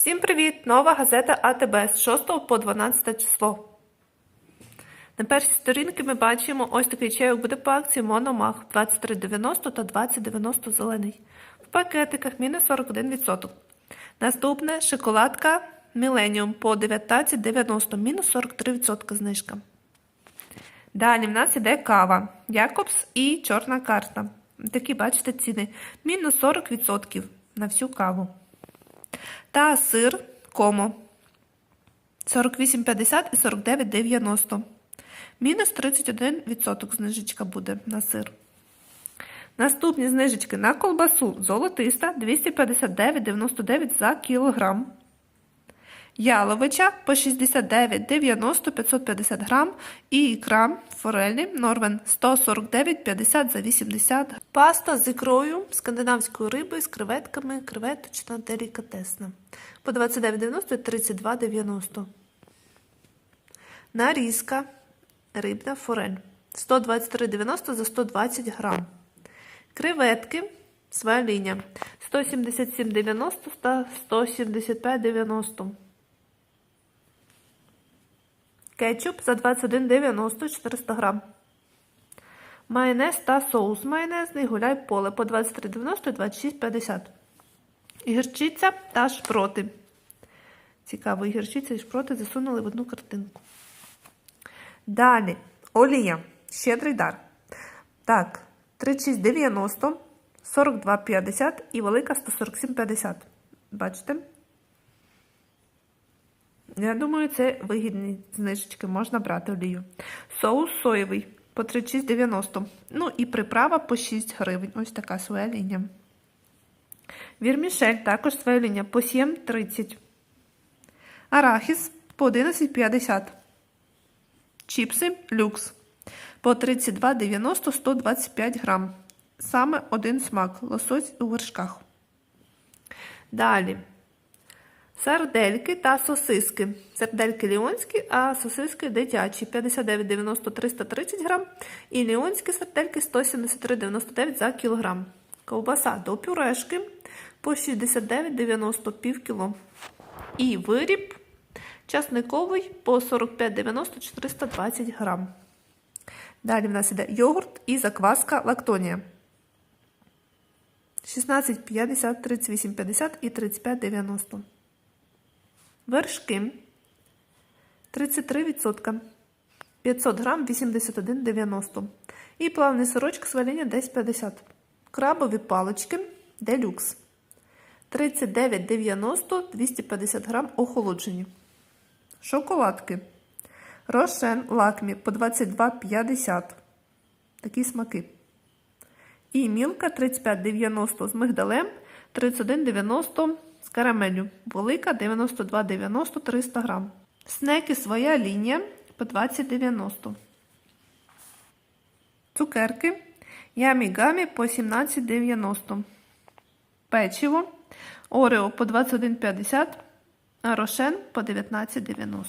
Всім привіт! Нова газета АТБ з 6 по 12 число. На першій сторінці ми бачимо ось такий чайок буде по акції Мономах 23,90 та 20,90 зелений. В пакетиках мінус 41%. Наступне шоколадка Millennium по 19,90 мінус 43% знижка. Далі в нас іде кава Якобс і чорна карта. Такі, бачите, ціни. Мінус 40% на всю каву. Та сир комо 48,50 і 49,90. Мінус 31% знижечка буде на сир. Наступні знижечки на колбасу золотиста 259,99 за кілограм. Яловича по 69,90 550 грам. І ікра форелі Норвен 149,50 за 80 Паста з ікрою, скандинавською рибою, з креветками, креветочна делікатесна. По 29,90 і 32,90. Нарізка рибна форель 123,90 за 120 грам. Креветки своя лінія 177,90 та 175,90. Кетчуп за 21,90 400 грам. Майонез та соус майонезний гуляй поле по 23,90 і 26,50. Гірчиця та шпроти. Цікаво, і гірчиця і шпроти засунули в одну картинку. Далі олія. Щедрий дар. Так, 36,90, 42,50 і велика 147,50. Бачите? Я думаю, це вигідні знижечки, можна брати олію. Соус соєвий по 36,90. Ну і приправа по 6 гривень. Ось така своя лінія. Вірмішель також своя лінія по 7,30. Арахіс по 11,50. Чіпси люкс по 32,90 125 грам. Саме один смак. Лосось у вершках. Далі. Сардельки та сосиски. Сардельки ліонські, а сосиски дитячі 59,90 330 грам. І ліонські сардельки 173,99 за кілограм. Ковбаса до пюрешки по 69,90 пів кіло. І виріб часниковий по 45,90 420 грам. Далі в нас іде йогурт і закваска лактонія. 16,50, 38,50 і 35,90. Вершки 33%. 500 грам 81,90. І плавний сирочок з варіння десь 50. Крабові палички делюкс. 39,90 250 грам охолоджені. Шоколадки. Рошен лакмі по 22,50. Такі смаки. І мілка 35,90 з мигдалем, 31,90 з карамелю. Велика 92,90 300 грам. Снеки своя лінія по 20,90. Цукерки. Ямі гамі по 17,90. Печиво. Орео по 21,50. А рошен по 19,90.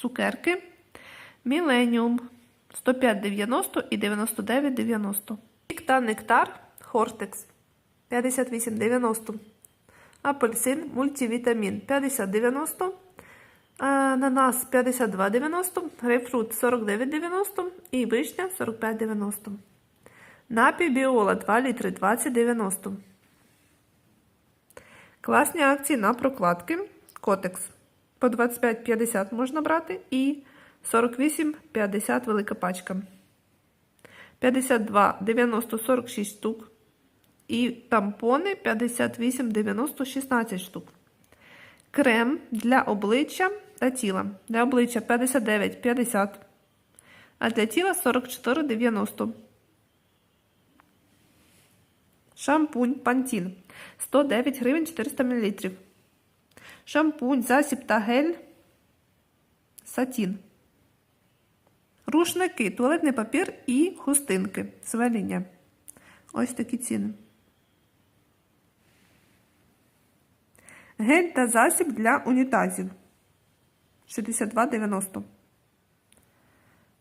Цукерки. Міленіум 105,90 і 99,90. Пік та нектар Хортекс 58,90. Апельсин мультивітамін 50,90. Ананас 52,90. Грейпфрут 49,90 і вишня 45,90. Напій біола 2 літри 20,90. Класні акції на прокладки. Котекс по 25,50 можна брати і 48,50 велика пачка. 52, 90, 46 штук. І тампони 58, 90, 16 штук. Крем для обличчя та тіла. Для обличчя 59, 50. А для тіла 44, 90. Шампунь Пантін 109 гривень 400 мл. Шампунь, засіб та гель Сатін. Рушники, туалетний папір і хустинки. Свеління. Ось такі ціни. Гель та засіб для унітазів. 62,90.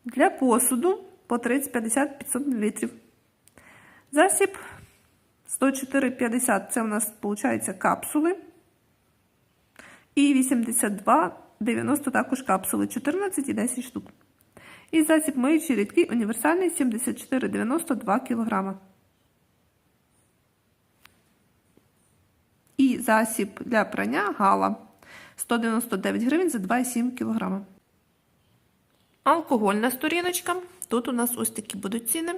Для посуду по 30-50 500 мл. Засіб 104,50 це у нас, виходить, капсули. І 82,90 також капсули, 14 і 10 штук. І засіб миючий рідкий універсальний 74,90 2 кг. Засіб для прання гала 199 гривень за 2,7 кг. Алкогольна сторіночка. Тут у нас ось такі будуть ціни.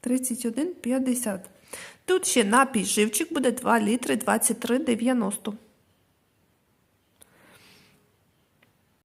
Тридцять один п'ятдесят. Тут ще напій живчик буде 2 літри 23,90.